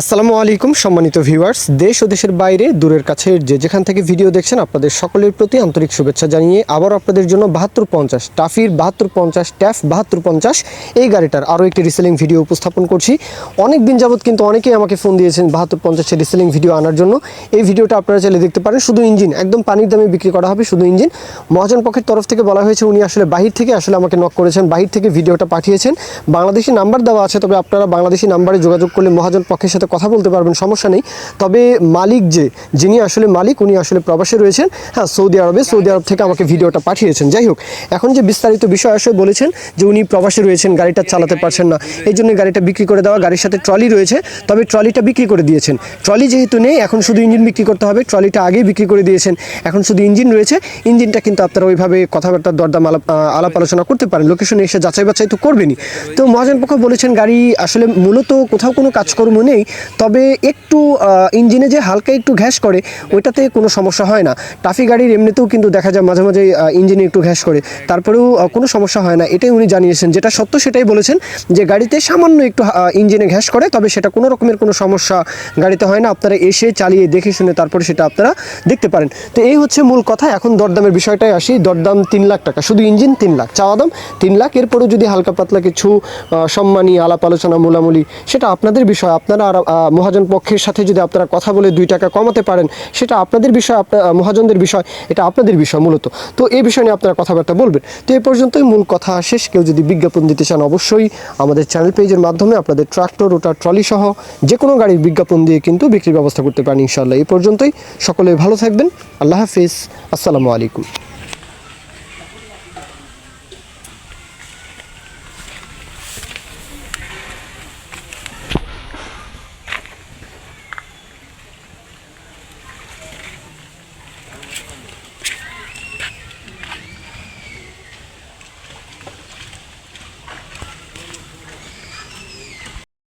আসসালামু আলাইকুম, সম্মানিত ভিউয়ার্স। দেশ ও দেশের বাইরে, দূরের কাছে যে যেখান থেকে ভিডিও দেখছেন, আপনাদের সকলের প্রতি আন্তরিক শুভেচ্ছা জানিয়ে আবার আপনাদের জন্য বাহাত্তর পঞ্চাশ টাফির, বাহাত্তর পঞ্চাশ ট্যাফ, বাহাত্তর পঞ্চাশ এই গাড়িটার আরও একটি রিসেলিং ভিডিও উপস্থাপন করছি। অনেক দিন যাবত কিন্তু অনেকেই আমাকে ফোন দিয়েছেন বাহাত্তর পঞ্চাশের রিসেলিং ভিডিও আনার জন্য। এই ভিডিওটা আপনারা চাইলে দেখতে পারেন, শুধু ইঞ্জিন একদম পানির দামে বিক্রি করা হবে শুধু ইঞ্জিন মহাজন পক্ষের তরফ থেকে বলা হয়েছে, উনি আসলে বাহির থেকে আসলে আমাকে নক করেছেন, বাহির থেকে ভিডিওটা পাঠিয়েছেন। বাংলাদেশি নাম্বার দেওয়া আছে, তবে আপনারা বাংলাদেশি নাম্বারে যোগাযোগ করলে মহাজন পক্ষের সাথে কথা বলতে পারবেন, সমস্যা নেই। তবে মালিক যে, যিনি আসলে মালিক, উনি আসলে প্রবাসে রয়েছেন। হ্যাঁ সৌদি আরবে, সৌদি আরব থেকে আমাকে ভিডিওটা পাঠিয়েছেন। যাই হোক, এখন যে বিস্তারিত বিষয় আসলে বলেছেন যে, উনি প্রবাসে রয়েছেন, গাড়িটা চালাতে পারছেন না। এই জন্য গাড়িটা বিক্রি করে দেওয়া, গাড়ির সাথে ট্রলি রয়েছে। তবে ট্রলিটা বিক্রি করে দিয়েছেন। ট্রলি যেহেতু নেই, এখন শুধু ইঞ্জিন বিক্রি করতে হবে। ট্রলিটা আগেই বিক্রি করে দিয়েছেন। এখন শুধু ইঞ্জিন রয়েছে। ইঞ্জিনটা কিন্তু আপনারা ওইভাবে কথাবার্তা দরদাম আলাপ আলাপ আলোচনা করতে পারেন। লোকেশনে এসে যাচাই বাছাই তো করবেনই। তো মহাজন পক্ষ বলেছেন, গাড়ি আসলে মূলত কোথাও কোনো কাজকর্ম নেই। তবে একটু ইঞ্জিনে যে হালকা একটু ঘ্যাস করে ওইটাতে কোনো সমস্যা হয় না। টাফি গাড়ির এমনিতেও কিন্তু দেখা যায় মাঝে মাঝে ইঞ্জিনে একটু ঘ্যাস করে। তারপরেও কোনো সমস্যা হয় না। এটাই উনি জানিয়েছেন। যেটা সত্য সেটাই বলেছেন যে গাড়িতে সামান্য একটু ইঞ্জিনে ঘ্যাস করে তবে সেটা কোনো রকমের কোনো সমস্যা গাড়িতে হয় না। আপনারা এসে চালিয়ে দেখে শুনে তারপরে সেটা আপনারা দেখতে পারেন। তো এই হচ্ছে মূল কথা। এখন দরদামের বিষয়টাই আসি। দরদাম তিন লাখ টাকা। শুধু ইঞ্জিন তিন লাখ। চাওয়া দাম তিন লাখ। এরপরেও যদি হালকা পাতলা কিছু সম্মানী আলাপ আলোচনা মোলামুলি সেটা আপনাদের বিষয়। আপনারা আর, মহাজন পক্ষের সাথে যদি আপনারা কথা বলে দুই টাকা কমাতে পারেন, সেটা আপনাদের বিষয় আপনার মহাজনদের বিষয়, এটা আপনাদের বিষয় মূলত। তো এই বিষয় নিয়ে আপনারা কথাবার্তা বলবেন। তো এই পর্যন্তই মূল কথা শেষ। কেউ যদি বিজ্ঞাপন দিতে চান অবশ্যই আমাদের চ্যানেল পেজের মাধ্যমে আপনাদের ট্রাক্টর ওটা ট্রলি সহ যে কোনো গাড়ির বিজ্ঞাপন দিয়ে কিন্তু বিক্রির ব্যবস্থা করতে পারেন ইনশাল্লাহ এই পর্যন্তই। সকলে ভালো থাকবেন। আল্লাহ হাফিজ। আসসালামু আলাইকুম।